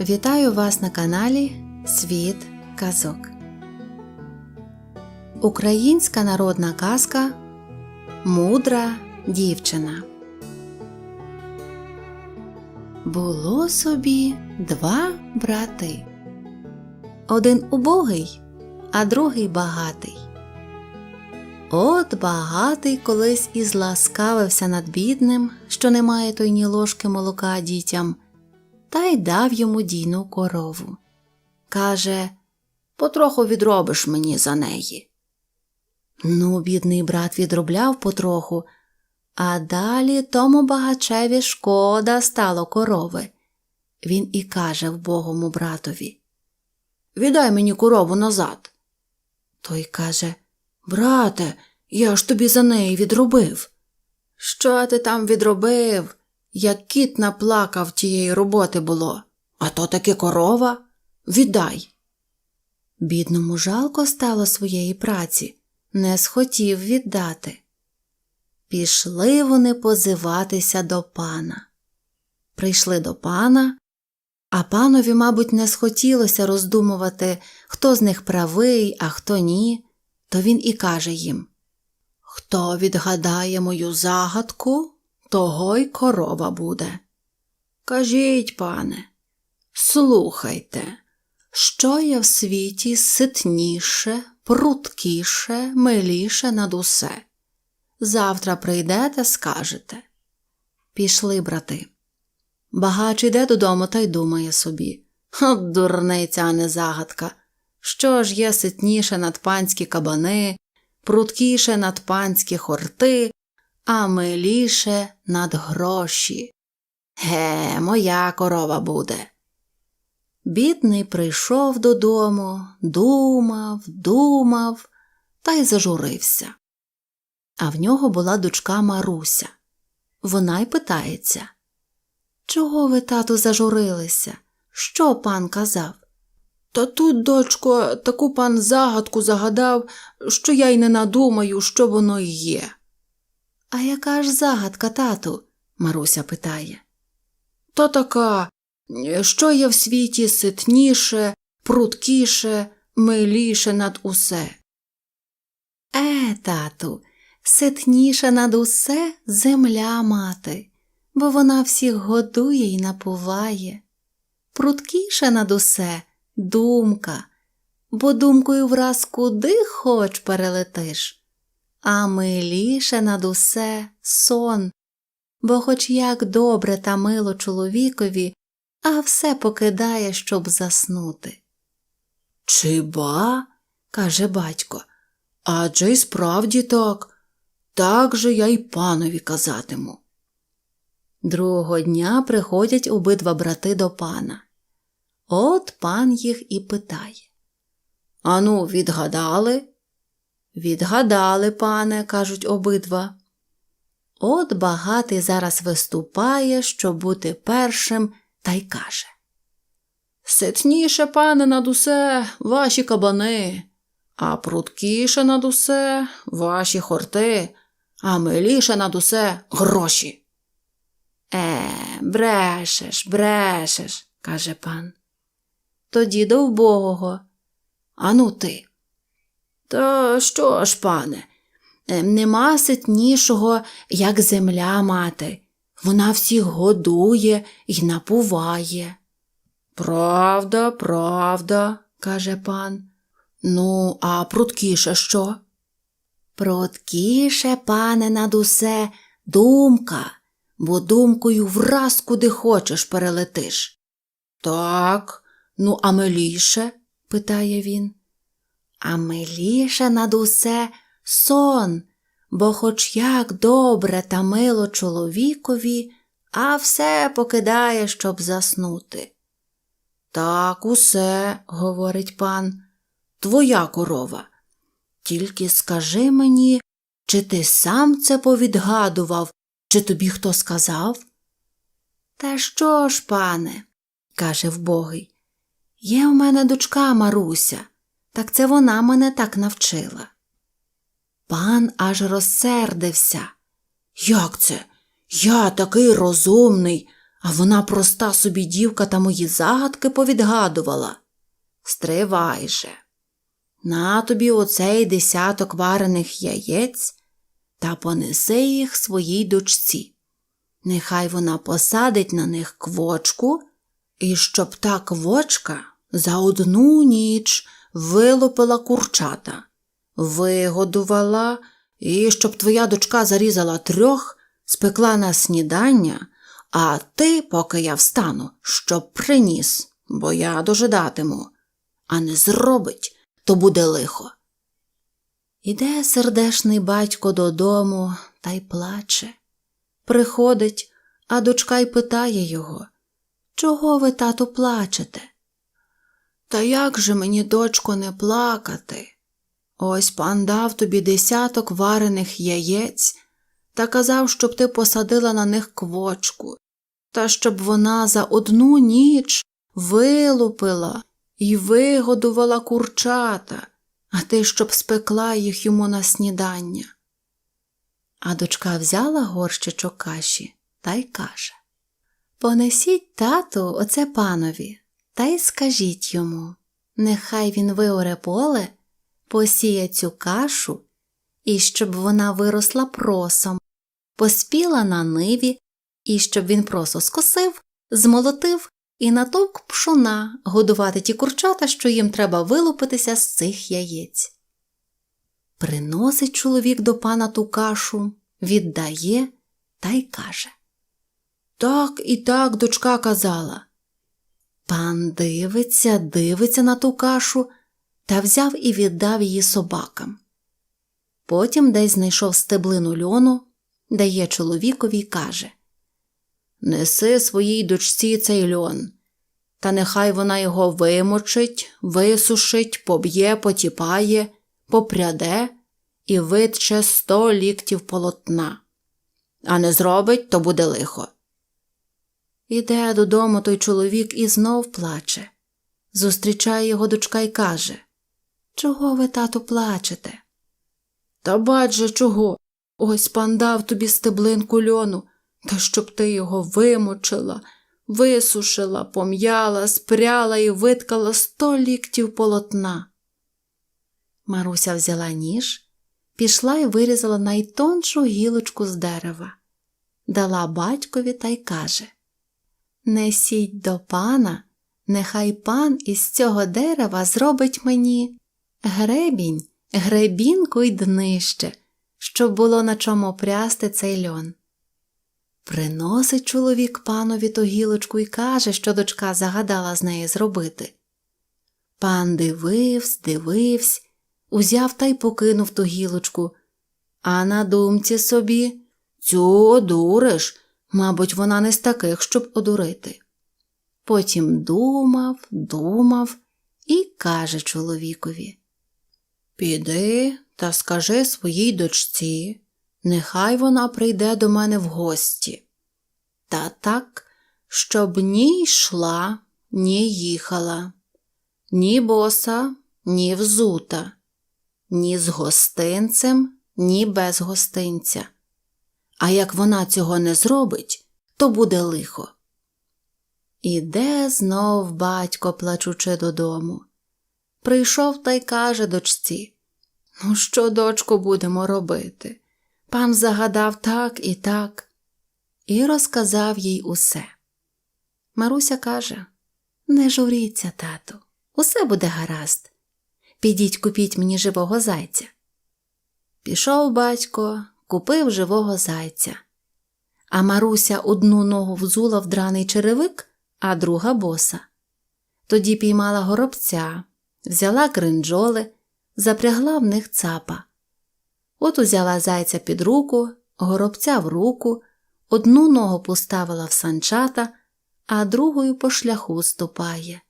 Вітаю вас на каналі Світ Казок. Українська народна казка Мудра дівчина. Було собі два брати. Один убогий, а другий багатий. От багатий колись і зласкавився над бідним, що не має той ні ложки молока дітям, та й дав йому дійну корову. Каже Потроху відробиш мені за неї. Ну, бідний брат відробляв потроху, а далі тому багачеві шкода стало корови. Він і каже вбогому братові Віддай мені корову назад. Той каже Брате, я ж тобі за неї відробив. Що ти там відробив? Як кіт наплакав тієї роботи було, а то таки корова. Віддай. Бідному жалко стало своєї праці, не схотів віддати. Пішли вони позиватися до пана. Прийшли до пана, а панові, мабуть, не схотілося роздумувати, хто з них правий, а хто ні, то він і каже їм Хто відгадає мою загадку, того й корова буде. Кажіть, пане, слухайте, що є в світі ситніше, пруткіше, миліше над усе. Завтра прийдете, скажете. Пішли, брати. Багач іде додому та й думає собі. От дурниця, а не загадка. Що ж є ситніше над панські кабани, пруткіше над панські хорти, а миліше над гроші. Ге, моя корова буде. Бідний прийшов додому, думав, думав та й зажурився. А в нього була дочка Маруся. Вона й питається Чого ви, тату, зажурилися? Що пан казав? Та тут, дочко, таку пан загадку загадав, що я й не надумаю, що воно й є. А яка ж загадка, тату? Маруся питає. То така, що є в світі ситніше, пруткіше, миліше над усе. Е, тату, ситніше над усе земля мати, бо вона всіх годує й напуває. Пруткіше над усе думка, бо думкою враз куди хоч перелетиш, а миліше над усе сон, бо хоч як добре та мило чоловікові, а все покидає, щоб заснути. Чи ба? каже батько, адже й справді так, так же я й панові казатиму. Другого дня приходять обидва брати до пана. От пан їх і питає. Ану, відгадали? Відгадали, пане, кажуть обидва. От багатий зараз виступає, щоб бути першим, та й каже. Ситніше, пане, над усе ваші кабани, а пруткіше над усе ваші хорти, а миліше над усе гроші. Е, брешеш, брешеш, каже пан. Тоді до вбогого. Ану ти. Та що ж, пане, е, нема ситнішого, як земля мати. Вона всіх годує й напуває. Правда, правда, каже пан. Ну, а пруткіше що? Пруткіше, пане, над усе думка, бо думкою враз куди хочеш перелетиш. Так, ну, а миліше? питає він. А миліше над усе сон, бо хоч як добре та мило чоловікові, а все покидає, щоб заснути. Так, усе, говорить пан, твоя корова. Тільки скажи мені, чи ти сам це повідгадував, чи тобі хто сказав? Та що ж, пане, каже вбогий, є в мене дочка Маруся, так це вона мене так навчила. Пан аж розсердився. Як це? Я такий розумний, А вона проста собі дівка та мої загадки повідгадувала. Стривай же. На тобі оцей десяток варених яєць та понеси їх своїй дочці. Нехай вона посадить на них квочку, і щоб та квочка за одну ніч вилупила курчата, вигодувала, і щоб твоя дочка зарізала трьох, спекла на снідання, а ти, поки я встану, щоб приніс, бо я дожидатиму, а не зробить, то буде лихо. Іде сердешний батько додому та й плаче. Приходить, а дочка й питає його Чого ви, тату, плачете? Та як же мені, дочко, не плакати? Ось пан дав тобі десяток варених яєць та казав, щоб ти посадила на них квочку, та щоб вона за одну ніч вилупила і вигодувала курчата, а ти щоб спекла їх йому на снідання. А дочка взяла горщичок каші та й каже Понесіть тату оце панові, та й скажіть йому, нехай він виоре поле, посіє цю кашу, і щоб вона виросла просом, поспіла на ниві, і щоб він просо скосив, змолотив і натовк пшона годувати ті курчата, що їм треба вилупитися з цих яєць. Приносить чоловік до пана ту кашу, віддає та й каже Так і так дочка казала. Пан дивиться, дивиться на ту кашу та взяв і віддав її собакам. Потім десь знайшов стеблину льону, дає чоловікові й каже Неси своїй дочці цей льон, та нехай вона його вимочить, висушить, поб'є, потіпає, попряде і витче сто ліктів полотна. А не зробить, то буде лихо. Іде додому той чоловік і знов плаче. Зустрічає його дочка й каже Чого ви, тату, плачете? Та бач же чого. Ось пан дав тобі стеблинку льону, та щоб ти його вимочила, висушила, пом'яла, спряла і виткала сто ліктів полотна. Маруся взяла ніж, пішла і вирізала найтоншу гілочку з дерева, дала батькові та й каже Несіть до пана, нехай пан із цього дерева зробить мені гребінь, гребінку й днище, щоб було на чому прясти цей льон. Приносить чоловік панові ту гілочку і каже, що дочка загадала з неї зробити. Пан дивився, дивився, узяв та й покинув ту гілочку, а на думці собі цю одуриш. Мабуть, вона не з таких, щоб одурити. Потім думав, думав і каже чоловікові Піди та скажи своїй дочці, нехай вона прийде до мене в гості. Та так, щоб ні йшла, ні їхала, ні боса, ні взута, ні з гостинцем, ні без гостинця. А як вона цього не зробить, то буде лихо. Іде знов батько, плачучи додому. Прийшов та й каже дочці Ну, що, дочко, будемо робити? Пан загадав так і так, і розказав їй усе. Маруся каже Не журіться, тату, усе буде гаразд. Підіть купіть мені живого зайця. Пішов батько, купив живого зайця. А Маруся одну ногу взула в драний черевик, а друга боса. Тоді піймала горобця, взяла кринджоли, запрягла в них цапа. От узяла зайця під руку, горобця в руку, одну ногу поставила в санчата, а другою по шляху ступає.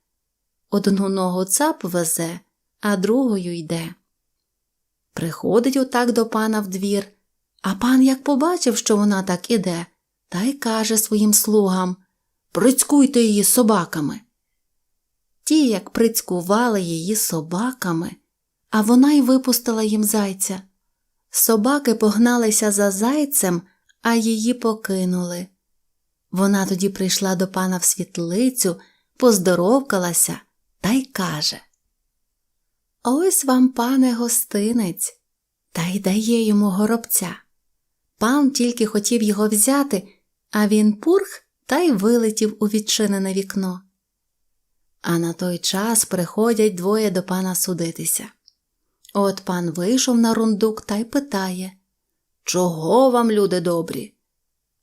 Одну ногу цап везе, а другою йде. Приходить отак до пана в двір, а пан як побачив, що вона так іде, та й каже своїм слугам Прицькуйте її собаками. Ті, як прицькували її собаками, а вона й випустила їм зайця. Собаки погналися за зайцем, а її покинули. Вона тоді прийшла до пана в світлицю, поздоровкалася та й каже Ось вам, пане гостинець, та й дає йому горобця. Пан тільки хотів його взяти, а він пурх та й вилетів у відчинене вікно. А на той час приходять двоє до пана судитися. От пан вийшов на рундук та й питає Чого вам, люди добрі?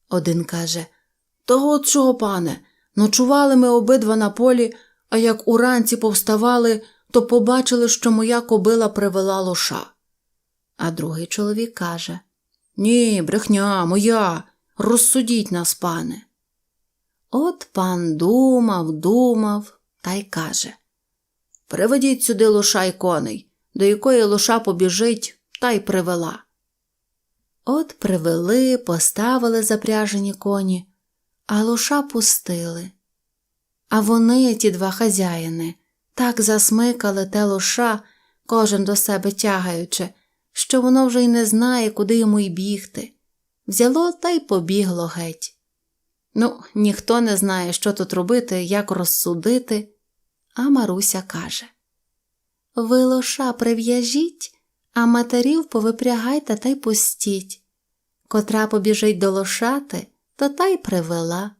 Один каже Та от чого, пане, ночували ми обидва на полі, а як уранці повставали, то побачили, що моя кобила привела лоша. А другий чоловік каже Ні, брехня, моя, розсудіть нас, пане. От пан думав, думав та й каже Приведіть сюди лоша й коней, до якої лоша побіжить, та й привела. От привели, поставили запряжені коні, а лоша пустили. А вони, ті два хазяїни, так засмикали те лоша, кожен до себе тягаючи, що воно вже й не знає, куди йому й бігти. Взяло та й побігло геть. Ну, ніхто не знає, що тут робити, як розсудити. А Маруся каже Ви лоша прив'яжіть, а матерів повипрягайте та й пустіть. Котра побіжить до лошати, то та й привела.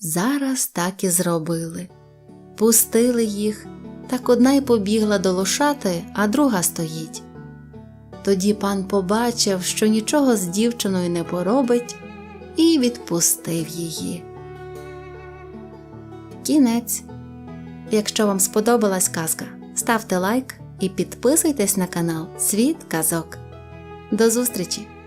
Зараз так і зробили. Пустили їх, так одна й побігла до лошати, а друга стоїть. Тоді пан побачив, що нічого з дівчиною не поробить, і відпустив її. Кінець. Якщо вам сподобалась казка, ставте лайк і підписуйтесь на канал Світ Казок. До зустрічі!